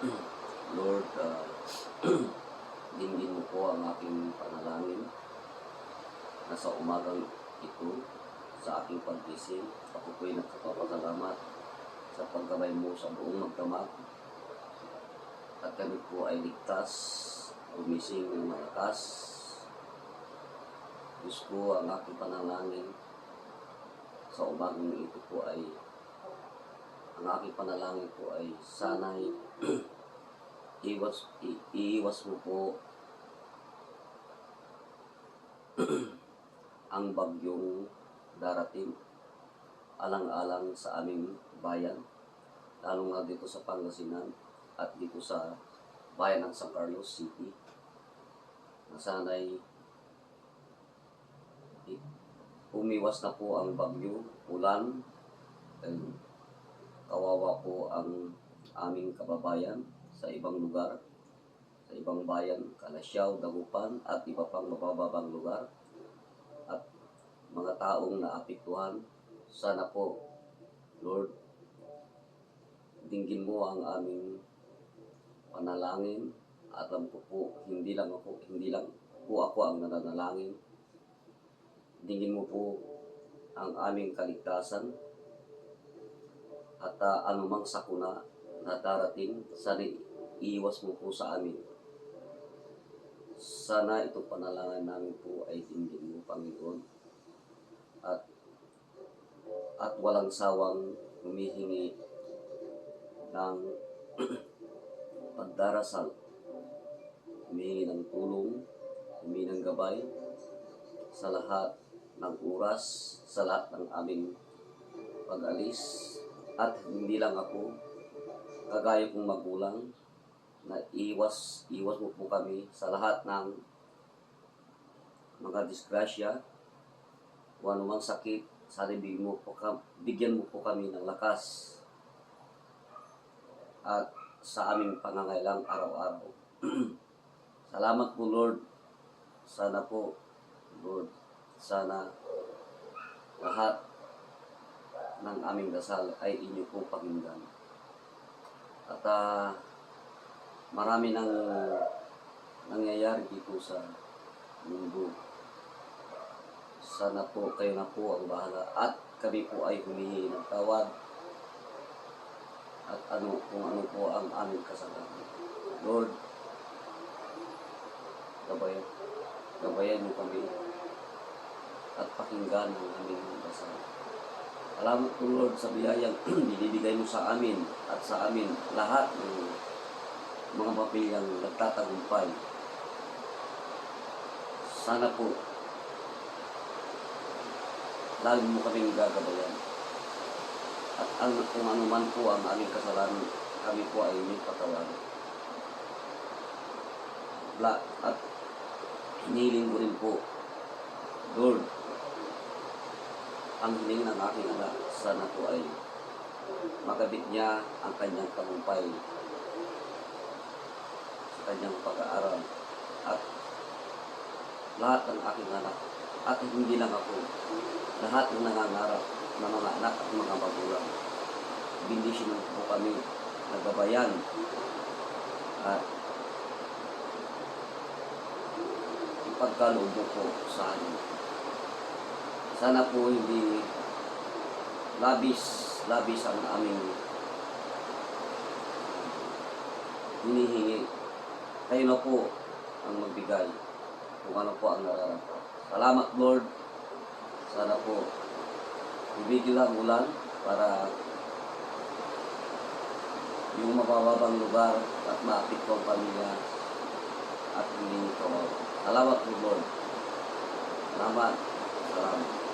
Hmm. Lord, uh, dinggin mo po ang aking panalangin. Na sa umagang ito, sa aking paggising, ako po'y nagkapapasalamat sa paggabay mo sa buong magdamag at kami po ay ligtas, gumising ng malakas. Diyos ang aking panalangin sa umagang ito po ay ang aking panalangin po ay sana'y iwas, i- iiwas mo po ang bagyong darating alang-alang sa aming bayan, lalo nga dito sa Pangasinan at dito sa bayan ng San Carlos City, na sana'y umiwas na po ang bagyo, ulan, and kawawa po ang aming kababayan sa ibang lugar, sa ibang bayan, Kalasyaw, Dagupan, at iba pang mabababang lugar at mga taong naapektuhan. Sana po, Lord, dinggin mo ang aming panalangin at alam ko po, hindi lang ako, hindi lang po ako ang nananalangin. Dinggin mo po ang aming kaligtasan at uh, anumang sakuna na darating, sana iiwas mo po sa amin. Sana itong panalangin namin po ay dinggin mo, Panginoon. At at walang sawang humihingi ng pagdarasal, humihingi ng tulong, humihingi ng gabay sa lahat ng oras, sa lahat ng aming pag-alis, at hindi lang ako, kagaya kong magulang, na iwas, iwas mo po kami sa lahat ng mga disgrasya, kung anumang sakit, sana bigyan mo po, bigyan mo po kami ng lakas at sa aming pangangailang araw-araw. Salamat po Lord. Sana po, Lord, sana lahat ng aming dasal ay inyo pong pakinggan. At ah, marami nang nangyayari dito sa mundo. Sana po kayo na po ang bahala at kami po ay humihingi ng tawad at ano kung ano po ang aming kasalanan. Lord, gabayan, gabayan mo kami at pakinggan ang aming dasal. Salamat po Lord sa biyayang binibigay mo sa amin at sa amin lahat ng mga papilyang nagtatagumpay. Sana po lagi mo kaming gagabayan. At ang, kung ano man po ang aming kasalanan, kami po ay inyong patawarin. At hiniling ko rin po, Lord, ang hiling ng aking anak, sana po ay makabit niya ang kanyang tagumpay sa kanyang pag-aaral. At lahat ng aking anak at hindi lang ako lahat ng nangangarap na mga anak at mga magulang bindisyon po kami nagabayan at ipagkaloob po sa amin sana po hindi labis labis ang aming hinihingi kayo na po ang magbigay kung ano po ang nararamdaman. Salamat Lord. Sana po ibigil ang ulan para yung mabababang lugar at maapit ko ang pamilya at hindi nito. Salamat po Lord. Salamat. Salamat.